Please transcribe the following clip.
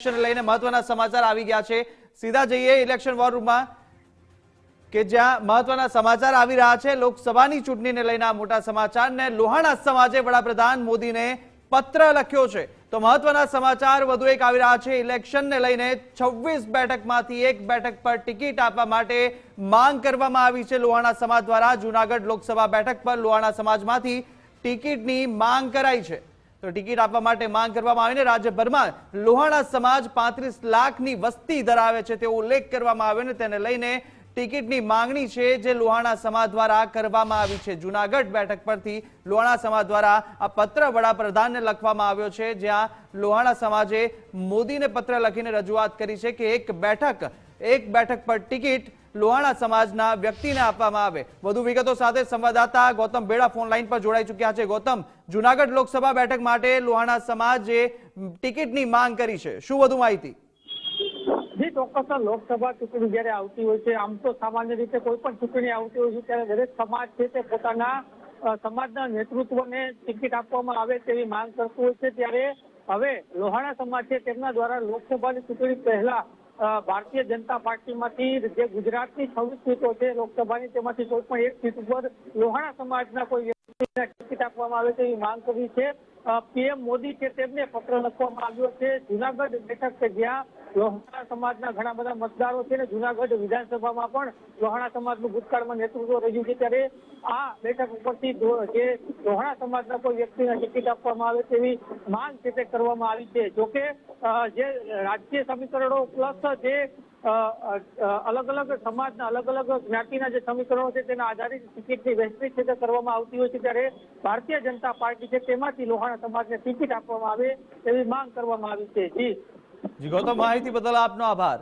લઈને મહત્વના સમાચાર આવી ગયા છે. સીધા જઈએ ઇલેક્શન વોર રૂમમાં કે જ્યાં મહત્વના સમાચાર આવી રહ્યા છે. લોકસભાની ચૂંટણીને લઈને મોટા સમાચાર ને લોહાણા સમાજે વડાપ્રધાન મોદીને પત્ર લખ્યો છે. તો મહત્વના સમાચાર વધુ એક આવી રહ્યા છે. ઇલેક્શનને લઈને છવ્વીસ બેઠકમાંથી એક બેઠક પર ટિકિટ આપવા માટે માંગ કરવામાં આવી છે લોહાણા સમાજ દ્વારા. જુનાગઢ લોકસભા બેઠક પર લોહાણા સમાજમાંથી ટિકિટની માંગ કરાઈ છે. તો ટિકિટ આપવા માટે માંગ કરવામાં આવીને રાજ્યભરમાં લોહાણા સમાજ પાંત્રીસ લાખની વસ્તી ધરાવે છે તેવો ઉલ્લેખ કરવામાં આવ્યો ને તેને લઈને ટિકિટની માંગણી છે જે લોહાણા સમાજ દ્વારા કરવામાં આવી છે. જુનાગઢ બેઠક પરથી લોહાણા સમાજ દ્વારા આ પત્ર વડાપ્રધાનને લખવામાં આવ્યો છે. જ્યાં લોહાણા સમાજે મોદીને પત્ર લખીને રજૂઆત કરી છે કે એક બેઠક એક બેઠક પર ટિકિટ લોહાણા સમાજના વ્યક્તિને આપવામાં આવે. વધુ વિગતો સાથે સંવાદદાતા ગૌતમ બેડા ફોન લાઈન પર જોડાઈ ચૂક્યા છે. ગૌતમ, જુનાગઢ લોકસભા બેઠક માટે લોહાણા સમાજે ટિકિટની માંગ કરી છે. શું વધુ માહિતી? જી ચોક્કસ લોકસભા ચૂંટણી જયારે આવતી હોય છે, આમ તો સામાન્ય રીતે કોઈ પણ ચૂંટણી આવતી હોય છે, ત્યારે દરેક સમાજ છે તે પોતાના સમાજના નેતૃત્વને ટિકિટ આપવામાં આવે તેવી માંગ કરતું હોય છે. ત્યારે હવે લોહાણા સમાજ છે તેમના દ્વારા લોકસભાની ચૂંટણી પહેલા ભારતીય જનતા પાર્ટીમાંથી જે ગુજરાતની છવ્વીસ સીટો છે, લોકસભાની તેમાંથી કોઈ પણ એક સીટ ઉપર લોહાણા સમાજના કોઈ ટિકિટ આપવામાં આવે તેવી માંગ કરી છે. પીએમ મોદી છે તેમને પત્ર લખવામાં આવ્યો છે. જુનાગઢ બેઠક કે જ્યાં લોહાણા સમાજના ઘણા બધા મતદારો છે અને જુનાગઢ વિધાનસભામાં પણ લોહાણા સમાજનું ભૂતકાળમાં નેતૃત્વ રહ્યું છે ત્યારે આ બેઠક ઉપરથી જે લોહાણા સમાજના કોઈ વ્યક્તિને ટિકિટ આપવામાં આવે તેવી માંગ છે તે કરવામાં આવી છે. જોકે જે રાજકીય સમીકરણો પ્લસ જે અલગ અલગ સમાજના અલગ અલગ જ્ઞાતિના જે સમીકરણો છે તેના આધારિત ટિકિટની વૈશ્વિક છે કરવામાં આવતી હોય છે ત્યારે ભારતીય જનતા પાર્ટી છે તેમાંથી લોહાણા સમાજને ટિકિટ આપવામાં આવે તેવી માંગ કરવામાં આવી છે. જી. જી, ગૌતમ, માહિતી બદલ આપનો આભાર.